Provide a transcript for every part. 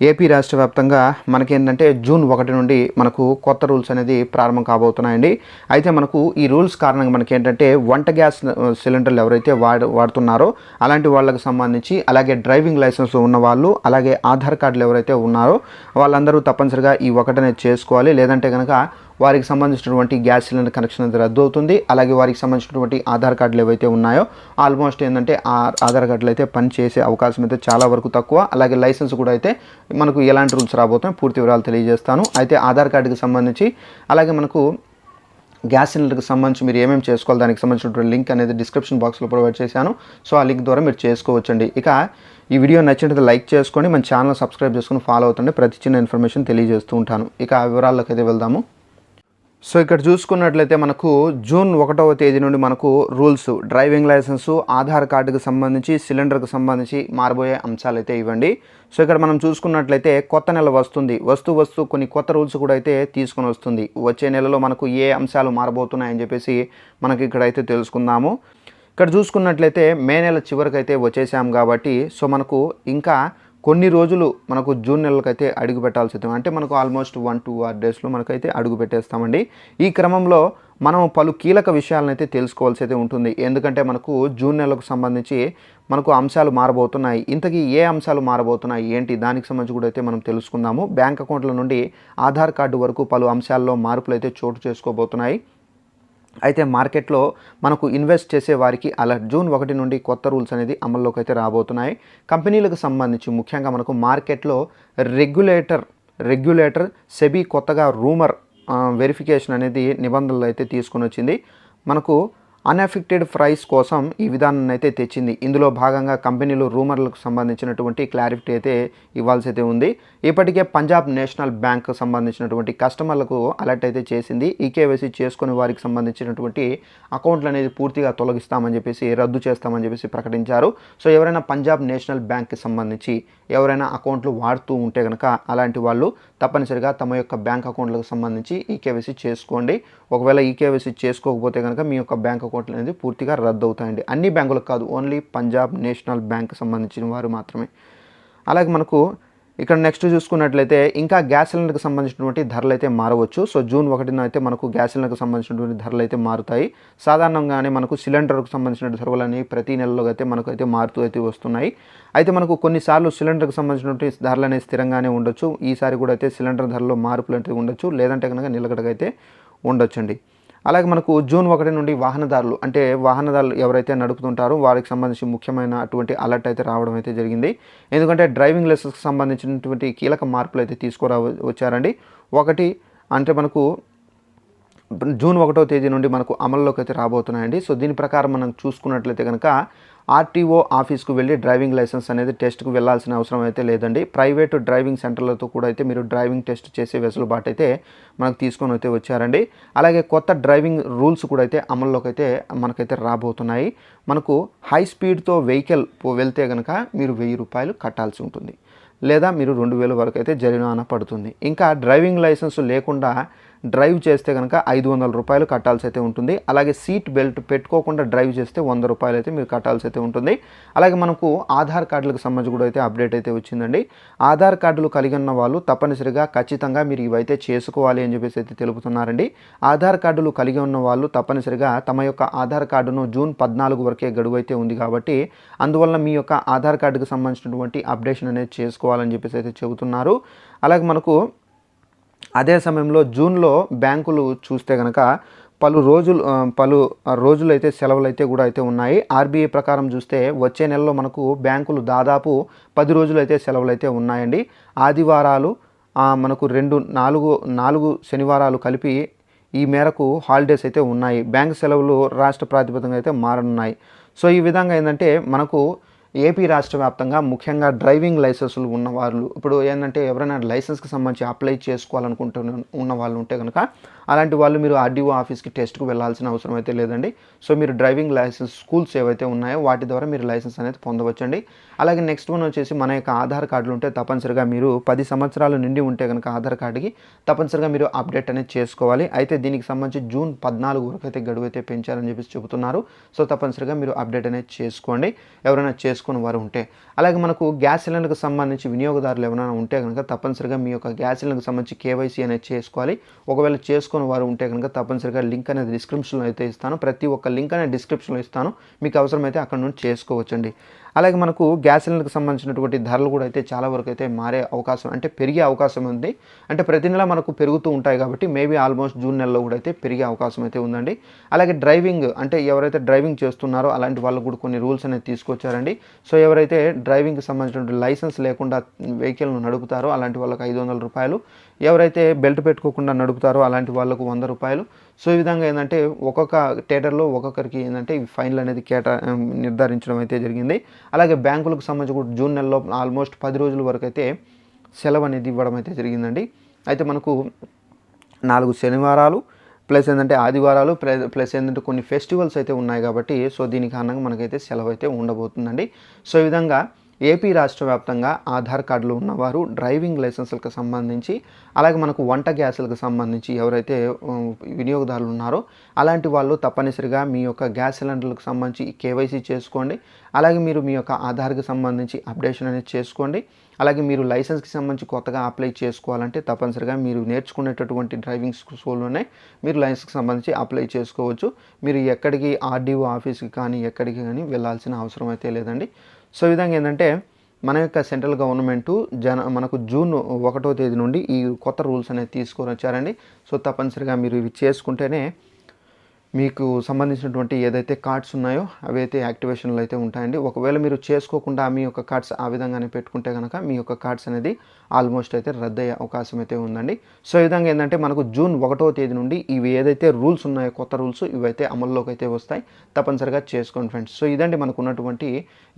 AP రాష్ట్ర వ్యాప్తంగా మనకేంటంటే జూన్ ఒకటి నుండి మనకు కొత్త రూల్స్ అనేది ప్రారంభం కాబోతున్నాయండి. అయితే మనకు ఈ రూల్స్ కారణంగా మనకి ఏంటంటే వంట గ్యాస్ సిలిండర్లు ఎవరైతే వాడు వాడుతున్నారో అలాంటి వాళ్ళకి సంబంధించి అలాగే డ్రైవింగ్ లైసెన్స్ ఉన్న వాళ్ళు అలాగే ఆధార్ కార్డులు ఎవరైతే ఉన్నారో వాళ్ళందరూ తప్పనిసరిగా ఈ ఒకటనే చేసుకోవాలి. లేదంటే కనుక వారికి సంబంధించినటువంటి గ్యాస్ సిలిండర్ కనెక్షన్ అది రద్దు అవుతుంది అలాగే వారికి సంబంధించినటువంటి ఆధార్ కార్డులు ఏవైతే ఉన్నాయో ఆల్మోస్ట్ ఏంటంటే ఆ ఆధార్ కార్డులు అయితే పని చేసే అవకాశం అయితే చాలా వరకు తక్కువ. అలాగే లైసెన్స్ కూడా అయితే మనకు ఎలాంటి రూల్స్ రాబోతున్నాయి పూర్తి వివరాలు తెలియజేస్తాను. అయితే ఆధార్ కార్డుకి సంబంధించి అలాగే మనకు గ్యాస్ సిలిండర్కి సంబంధించి మీరు ఏమేమి చేసుకోవాలి దానికి సంబంధించినటువంటి లింక్ అనేది డిస్క్రిప్షన్ బాక్స్లో ప్రొవైడ్ చేశాను. సో ఆ లింక్ ద్వారా మీరు చేసుకోవచ్చండి. ఇక ఈ వీడియో నచ్చినట్టు లైక్ చేసుకొని మన ఛానల్ సబ్స్క్రైబ్ చేసుకొని ఫాలో అవుతుండే ప్రతి చిన్న ఇన్ఫర్మేషన్ తెలియజేస్తూ ఉంటాను. ఇక ఆ వివరాల్లోకి అయితే వెళ్దాము. సో ఇక్కడ చూసుకున్నట్లయితే మనకు జూన్ ఒకటవ తేదీ నుండి మనకు రూల్స్ డ్రైవింగ్ లైసెన్సు ఆధార్ కార్డుకు సంబంధించి సిలిండర్కి సంబంధించి మారబోయే అంశాలు అయితే ఇవ్వండి. సో ఇక్కడ మనం చూసుకున్నట్లయితే కొత్త నెల వస్తుంది. వస్తూ వస్తూ కొన్ని కొత్త రూల్స్ కూడా అయితే తీసుకొని వస్తుంది. వచ్చే నెలలో మనకు ఏ అంశాలు మారబోతున్నాయని చెప్పేసి మనకి ఇక్కడైతే తెలుసుకుందాము. ఇక్కడ చూసుకున్నట్లయితే మే నెల చివరికి అయితే వచ్చేసాం కాబట్టి సో మనకు ఇంకా కొన్ని రోజులు మనకు జూన్ నెలకైతే అడుగు పెట్టాల్సి వస్తుంది. అంటే మనకు ఆల్మోస్ట్ వన్ టూ ఆర్ డేస్లో మనకైతే అడుగు పెట్టేస్తామండి. ఈ క్రమంలో మనం పలు కీలక విషయాలను అయితే తెలుసుకోవాల్సి అయితే ఉంటుంది. ఎందుకంటే మనకు జూన్ నెలకు సంబంధించి మనకు అంశాలు మారబోతున్నాయి. ఇంతకీ ఏ అంశాలు మారబోతున్నాయి? ఏంటి? దానికి సంబంధించి కూడా అయితే మనం తెలుసుకుందాము. బ్యాంక్ అకౌంట్ల నుండి ఆధార్ కార్డు వరకు పలు అంశాల్లో మార్పులు అయితే చోటు చేసుకోబోతున్నాయి. అయితే మార్కెట్లో మనకు ఇన్వెస్ట్ చేసే వారికి అలా జూన్ ఒకటి నుండి కొత్త రూల్స్ అనేది అమల్లోకి అయితే రాబోతున్నాయి. కంపెనీలకు సంబంధించి ముఖ్యంగా మనకు మార్కెట్లో రెగ్యులేటర్ రెగ్యులేటర్ సెబీ కొత్తగా రూమర్ వెరిఫికేషన్ అనేది నిబంధనలు అయితే తీసుకొని వచ్చింది. మనకు అన్ఎఫెక్టెడ్ ప్రైస్ కోసం ఈ విధానాన్ని అయితే తెచ్చింది. ఇందులో భాగంగా కంపెనీలు రూమర్లకు సంబంధించినటువంటి క్లారిటీ అయితే ఇవ్వాల్సి అయితే ఉంది. ఇప్పటికే పంజాబ్ నేషనల్ బ్యాంక్ సంబంధించినటువంటి కస్టమర్లకు అలర్ట్ అయితే చేసింది. ఈకేవైసీ చేసుకుని వారికి సంబంధించినటువంటి అకౌంట్లు అనేది పూర్తిగా తొలగిస్తామని చెప్పేసి రద్దు చేస్తామని చెప్పేసి ప్రకటించారు. సో ఎవరైనా పంజాబ్ నేషనల్ బ్యాంక్కి సంబంధించి ఎవరైనా అకౌంట్లు వాడుతూ ఉంటే కనుక అలాంటి వాళ్ళు తప్పనిసరిగా తమ యొక్క బ్యాంక్ అకౌంట్లకు సంబంధించి ఈకేవైసీ చేసుకోండి. ఒకవేళ ఈకేవైసీ చేసుకోకపోతే కనుక మీ యొక్క బ్యాంక్ అకౌంట్లు అనేది పూర్తిగా రద్దు అవుతాయండి అన్ని బ్యాంకులకు కాదు ఓన్లీ పంజాబ్ నేషనల్ బ్యాంక్ సంబంధించిన వారు మాత్రమే. అలాగే మనకు ఇక్కడ నెక్స్ట్ చూసుకున్నట్లయితే ఇంకా గ్యాస్ సిలిండర్కి సంబంధించినటువంటి ధరలు అయితే మారవచ్చు. సో జూన్ ఒకటిన అయితే మనకు గ్యాస్ సిలిండర్కి సంబంధించినటువంటి ధరలు అయితే మారుతాయి. సాధారణంగానే మనకు సిలిండర్కు సంబంధించిన ధరలని ప్రతి నెలలో అయితే మనకు అయితే మారుతూ అయితే వస్తున్నాయి. అయితే మనకు కొన్నిసార్లు సిలిండర్కి సంబంధించినటువంటి ధరలు అనేది స్థిరంగానే ఉండొచ్చు. ఈసారి కూడా అయితే సిలిండర్ ధరలో మార్పులు అయితే ఉండొచ్చు. లేదంటే కనుక నిలకడగా అయితే ఉండొచ్చండి. అలాగే మనకు జూన్ ఒకటి నుండి వాహనదారులు అంటే వాహనదారులు ఎవరైతే నడుపుతుంటారో వారికి సంబంధించి ముఖ్యమైన అటువంటి అలర్ట్ అయితే రావడం అయితే జరిగింది. ఎందుకంటే డ్రైవింగ్ లైసెన్స్కి సంబంధించినటువంటి కీలక మార్పులు అయితే తీసుకురా వచ్చారండి. ఒకటి అంటే మనకు జూన్ ఒకటో తేదీ నుండి మనకు అమల్లోకి అయితే రాబోతున్నాయండి. సో దీని ప్రకారం మనం చూసుకున్నట్లయితే కనుక ఆర్టీఓ ఆఫీస్కు వెళ్ళి డ్రైవింగ్ లైసెన్స్ అనేది టెస్ట్కు వెళ్ళాల్సిన అవసరం అయితే లేదండి. ప్రైవేట్ డ్రైవింగ్ సెంటర్లతో కూడా అయితే మీరు డ్రైవింగ్ టెస్ట్ చేసే వెసులుబాటు అయితే మనకు తీసుకొని అయితే వచ్చారండి. అలాగే కొత్త డ్రైవింగ్ రూల్స్ కూడా అయితే అమల్లోకి అయితే మనకైతే రాబోతున్నాయి. మనకు హై స్పీడ్తో వెహికల్ వెళ్తే కనుక మీరు వెయ్యి రూపాయలు కట్టాల్సి ఉంటుంది. లేదా మీరు రెండు వేల వరకు అయితే జరిమానా పడుతుంది. ఇంకా డ్రైవింగ్ లైసెన్స్ లేకుండా డ్రైవ్ చేస్తే కనుక ఐదు వందల రూపాయలు కట్టాల్సి అయితే ఉంటుంది. అలాగే సీట్ బెల్ట్ పెట్టుకోకుండా డ్రైవ్ చేస్తే వంద రూపాయలు అయితే మీరు కట్టాల్సి అయితే ఉంటుంది. అలాగే మనకు ఆధార్ కార్డులకు సంబంధించి కూడా అయితే అప్డేట్ అయితే వచ్చిందండి. ఆధార్ కార్డులు కలిగి ఉన్న వాళ్ళు తప్పనిసరిగా ఖచ్చితంగా మీరు ఇవైతే చేసుకోవాలి అని చెప్పేసి అయితే తెలుపుతున్నారండి. ఆధార్ కార్డులు కలిగి ఉన్న వాళ్ళు తప్పనిసరిగా తమ యొక్క ఆధార్ కార్డును జూన్ పద్నాలుగు వరకే గడువు అయితే ఉంది కాబట్టి అందువల్ల మీ యొక్క ఆధార్ కార్డుకు సంబంధించినటువంటి అప్డేషన్ అనేది చేసుకోవాలని చెప్పేసి అయితే చెబుతున్నారు. అలాగే మనకు అదే సమయంలో జూన్లో బ్యాంకులు చూస్తే కనుక పలు రోజులు పలు రోజులు అయితే సెలవులు అయితే కూడా అయితే ఉన్నాయి. ఆర్బీఐ ప్రకారం చూస్తే వచ్చే నెలలో మనకు బ్యాంకులు దాదాపు పది రోజులు అయితే సెలవులు అయితే ఉన్నాయండి. ఆదివారాలు మనకు రెండు నాలుగు నాలుగు శనివారాలు కలిపి ఈ మేరకు హాలిడేస్ అయితే ఉన్నాయి. బ్యాంక్ సెలవులు రాష్ట్ర ప్రాతిపదికన అయితే మారనున్నాయి. సో ఈ విధంగా ఏంటంటే మనకు ఏపీ రాష్ట్ర వ్యాప్తంగా ముఖ్యంగా డ్రైవింగ్ లైసెన్సులు ఉన్న వాళ్ళు ఇప్పుడు ఏంటంటే ఎవరైనా లైసెన్స్కి సంబంధించి అప్లై చేసుకోవాలనుకుంటున్న ఉన్న వాళ్ళు ఉంటే కనుక అలాంటి వాళ్ళు మీరు ఆర్డీఓ ఆఫీస్కి టెస్ట్కి వెళ్ళాల్సిన అవసరం అయితే లేదండి. సో మీరు డ్రైవింగ్ లైసెన్స్ స్కూల్స్ ఏవైతే ఉన్నాయో వాటి ద్వారా మీరు లైసెన్స్ అనేది పొందవచ్చండి. అలాగే నెక్స్ట్ వన్ వచ్చేసి మన యొక్క ఆధార్ కార్డులు ఉంటే తప్పనిసరిగా మీరు పది సంవత్సరాలు నిండి ఉంటే కనుక ఆధార్ కార్డుకి తప్పనిసరిగా మీరు అప్డేట్ అనేది చేసుకోవాలి. అయితే దీనికి సంబంధించి జూన్ పద్నాలుగు వరకు అయితే గడువు అయితే పెంచారని చెప్పేసి చెబుతున్నారు. సో తప్పనిసరిగా మీరు అప్డేట్ అనేది చేసుకోండి. ఎవరైనా చేసుకో చేసుకుని వారు ఉంటే అలాగే మనకు గ్యాస్ సిలిండర్కి సంబంధించి వినియోగదారులు ఏమైనా ఉంటే కనుక తప్పనిసరిగా మీ యొక్క గ్యాస్ సిలిండర్కి సంబంధించి కేవైసీ అనేది చేసుకోవాలి. ఒకవేళ చేసుకుని వారు ఉంటే కనుక తప్పనిసరిగా లింక్ అనేది డిస్క్రిప్షన్లో అయితే ఇస్తాను. ప్రతి ఒక్క లింక్ అనేది డిస్క్రిప్షన్లో ఇస్తాను. మీకు అవసరమైతే అక్కడ నుండి చేసుకోవచ్చండి. అలాగే మనకు గ్యాస్ సిలిండర్కి సంబంధించినటువంటి ధరలు కూడా అయితే చాలా వరకు అయితే మారే అవకాశం అంటే పెరిగే అవకాశం ఉంది. అంటే ప్రతి నెల మనకు పెరుగుతూ ఉంటాయి కాబట్టి మేబీ ఆల్మోస్ట్ జూన్ నెలలో కూడా అయితే పెరిగే అవకాశం అయితే ఉందండి. అలాగే డ్రైవింగ్ అంటే ఎవరైతే డ్రైవింగ్ చేస్తున్నారో అలాంటి వాళ్ళు కూడా కొన్ని రూల్స్ అనేది తీసుకొచ్చారండి. సో ఎవరైతే డ్రైవింగ్కి సంబంధించినటువంటి లైసెన్స్ లేకుండా వెహికల్ను నడుపుతారో అలాంటి వాళ్ళకి ఐదు వందల రూపాయలు ఎవరైతే బెల్ట్ పెట్టుకోకుండా నడుపుతారో అలాంటి వాళ్ళకు వంద రూపాయలు. సో ఈ విధంగా ఏంటంటే ఒక్కొక్క థియేటర్లో ఒక్కొక్కరికి ఏంటంటే ఈ ఫైన్లు అనేది కేటా నిర్ధారించడం అయితే జరిగింది. అలాగే బ్యాంకులకు సంబంధించి కూడా జూన్ నెలలో ఆల్మోస్ట్ పది రోజుల వరకు అయితే సెలవు అనేది ఇవ్వడం అయితే జరిగిందండి. అయితే మనకు నాలుగు శనివారాలు ప్లస్ ఏంటంటే ఆదివారాలు ప్లస్ ప్లస్ ఏంటంటే కొన్ని ఫెస్టివల్స్ అయితే ఉన్నాయి కాబట్టి సో దీని కారణంగా మనకైతే సెలవు అయితే ఉండబోతుందండి. సో ఈ విధంగా ఏపీ రాష్ట్ర వ్యాప్తంగా ఆధార్ కార్డులు ఉన్నవారు డ్రైవింగ్ లైసెన్సులకు సంబంధించి అలాగే మనకు వంట గ్యాసులకు సంబంధించి ఎవరైతే వినియోగదారులు ఉన్నారో అలాంటి వాళ్ళు తప్పనిసరిగా మీ యొక్క గ్యాస్ సిలిండర్లకు సంబంధించి కేవైసీ చేసుకోండి. అలాగే మీరు మీ యొక్క ఆధార్కి సంబంధించి అప్డేషన్ అనేది చేసుకోండి. అలాగే మీరు లైసెన్స్కి సంబంధించి కొత్తగా అప్లై చేసుకోవాలంటే తప్పనిసరిగా మీరు నేర్చుకునేటటువంటి డ్రైవింగ్ స్కూల్లోనే మీరు లైసెన్స్కి సంబంధించి అప్లై చేసుకోవచ్చు. మీరు ఎక్కడికి ఆర్డీఓ ఆఫీస్కి కానీ ఎక్కడికి కానీ వెళ్ళాల్సిన అవసరం అయితే లేదండి. సో ఈ విధంగా ఏంటంటే మన యొక్క సెంట్రల్ గవర్నమెంట్ జన మనకు జూన్ ఒకటో తేదీ నుండి ఈ కొత్త రూల్స్ అనేది తీసుకొని వచ్చారండి. సో తప్పనిసరిగా మీరు ఇవి చేసుకుంటేనే మీకు సంబంధించినటువంటి ఏదైతే కార్డ్స్ ఉన్నాయో అవి అయితే యాక్టివేషన్లో అయితే ఉంటాయండి. ఒకవేళ మీరు చేసుకోకుండా మీ యొక్క కార్డ్స్ ఆ విధంగానే పెట్టుకుంటే కనుక మీ యొక్క కార్డ్స్ అనేది ఆల్మోస్ట్ అయితే రద్దయ్యే అవకాశం అయితే ఉందండి. సో ఈ విధంగా ఏంటంటే మనకు జూన్ ఒకటో తేదీ నుండి ఇవి ఏదైతే రూల్స్ ఉన్నాయో కొత్త రూల్స్ ఇవైతే అమల్లోకి అయితే వస్తాయి. తప్పనిసరిగా చేసుకోండి ఫ్రెండ్స్. సో ఇదండి మనకు ఉన్నటువంటి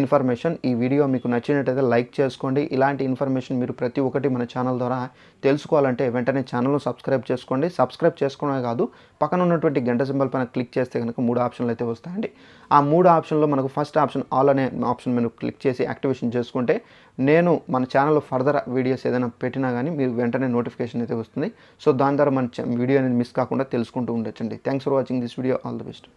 ఇన్ఫర్మేషన్. ఈ వీడియో మీకు నచ్చినట్టయితే లైక్ చేసుకోండి. ఇలాంటి ఇన్ఫర్మేషన్ మీరు ప్రతి ఒక్కటి మన ఛానల్ ద్వారా తెలుసుకోవాలంటే వెంటనే ఛానల్ను సబ్స్క్రైబ్ చేసుకోండి. సబ్స్క్రైబ్ చేసుకోవడమే కాదు పక్కన ఉన్నటువంటి గంట సింబల్ పైన క్లిక్ చేస్తే కనుక మూడు ఆప్షన్లు అయితే వస్తాయండి. ఆ మూడు ఆప్షన్లో మనకు ఫస్ట్ ఆప్షన్ ఆల్ అనే ఆప్షన్ మీరు క్లిక్ చేసి యాక్టివేషన్ చేసుకుంటే నేను మన ఛానల్లో ఫర్దర్ వీడియోస్ ఏదైనా పెట్టినా కానీ మీరు వెంటనే నోటిఫికేషన్ అయితే వస్తుంది. సో దాని ద్వారా మన వీడియో అనేది మిస్ కాకుండా తెలుసుకుంటూ ఉండొచ్చండి. Thanks for watching this video all the best